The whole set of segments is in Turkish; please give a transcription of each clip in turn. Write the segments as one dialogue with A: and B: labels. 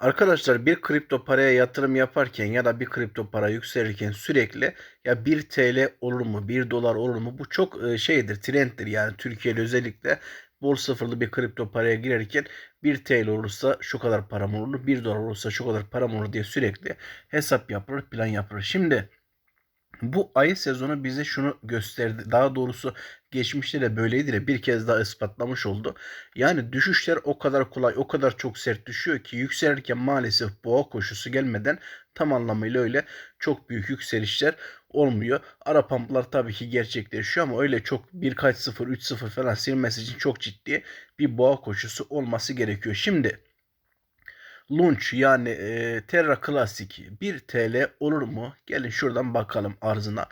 A: Arkadaşlar bir kripto paraya yatırım yaparken ya da bir kripto para yükselirken sürekli ya 1 TL olur mu 1 dolar olur mu bu çok e, şeydir trenddir yani Türkiye'de özellikle bol sıfırlı bir kripto paraya girerken 1 TL olursa şu kadar param olur 1 dolar olursa şu kadar param olur diye sürekli hesap yapılır plan yapılır. Şimdi bu ayı sezonu bize şunu gösterdi. Daha doğrusu geçmişte de böyleydi de bir kez daha ispatlamış oldu. Yani düşüşler o kadar kolay, o kadar çok sert düşüyor ki yükselirken maalesef boğa koşusu gelmeden tam anlamıyla öyle çok büyük yükselişler olmuyor. Ara pumplar tabii ki gerçekleşiyor ama öyle çok birkaç sıfır, 3 sıfır falan silmesi için çok ciddi bir boğa koşusu olması gerekiyor. Şimdi Launch yani e, Terra Classic 1 TL olur mu? Gelin şuradan bakalım arzına.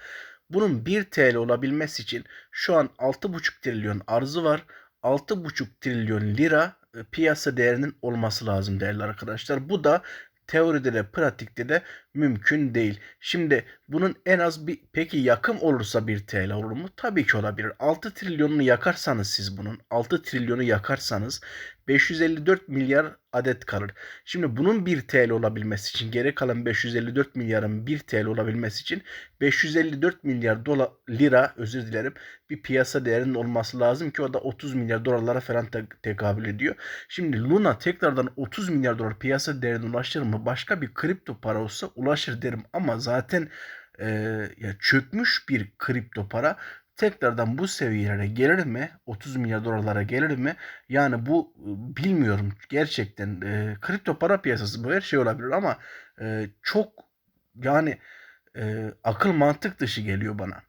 A: Bunun 1 TL olabilmesi için şu an 6,5 trilyon arzı var. 6,5 trilyon lira e, piyasa değerinin olması lazım değerli arkadaşlar. Bu da teoride de pratikte de mümkün değil. Şimdi bunun en az bir peki yakım olursa 1 TL olur mu? Tabii ki olabilir. 6 trilyonunu yakarsanız siz bunun 6 trilyonu yakarsanız 554 milyar adet kalır. Şimdi bunun 1 TL olabilmesi için geri kalan 554 milyarın 1 TL olabilmesi için 554 milyar dolar lira özür dilerim bir piyasa değerinin olması lazım ki o da 30 milyar dolarlara falan te- tekabül ediyor. Şimdi Luna tekrardan 30 milyar dolar piyasa değerine ulaşır mı? Başka bir kripto para olsa ulaşır derim ama zaten e, ya çökmüş bir kripto para tekrardan bu seviyelere gelir mi? 30 milyar dolarlara gelir mi? Yani bu e, bilmiyorum gerçekten e, kripto para piyasası her şey olabilir ama e, çok yani e, akıl mantık dışı geliyor bana.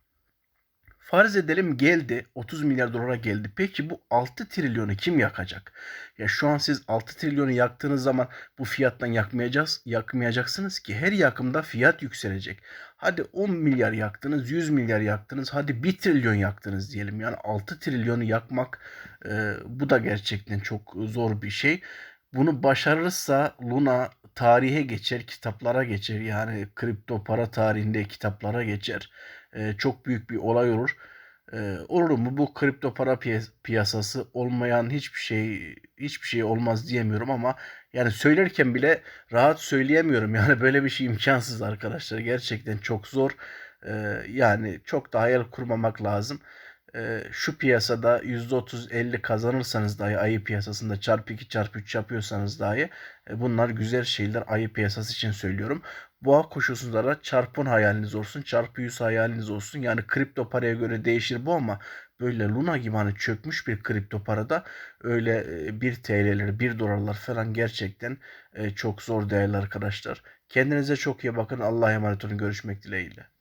A: Farz edelim geldi 30 milyar dolara geldi. Peki bu 6 trilyonu kim yakacak? Ya şu an siz 6 trilyonu yaktığınız zaman bu fiyattan yakmayacağız, yakmayacaksınız ki her yakımda fiyat yükselecek. Hadi 10 milyar yaktınız, 100 milyar yaktınız, hadi 1 trilyon yaktınız diyelim. Yani 6 trilyonu yakmak e, bu da gerçekten çok zor bir şey. Bunu başarırsa Luna tarihe geçer, kitaplara geçer. Yani kripto para tarihinde kitaplara geçer. Ee, çok büyük bir olay olur. Ee, olur mu? Bu kripto para piya- piyasası olmayan hiçbir şey hiçbir şey olmaz diyemiyorum ama yani söylerken bile rahat söyleyemiyorum. Yani böyle bir şey imkansız arkadaşlar. Gerçekten çok zor. Ee, yani çok da hayal kurmamak lazım e, şu piyasada %30-50 kazanırsanız dahi ayı piyasasında çarpı 2 çarpı 3 yapıyorsanız dahi e, bunlar güzel şeyler ayı piyasası için söylüyorum. Boğa koşulsuzlara çarpın hayaliniz olsun çarpı 100 hayaliniz olsun. Yani kripto paraya göre değişir bu ama böyle Luna gibi hani çökmüş bir kripto parada öyle e, 1 TL'ler 1 dolarlar falan gerçekten e, çok zor değerli arkadaşlar. Kendinize çok iyi bakın. Allah'a emanet olun. Görüşmek dileğiyle.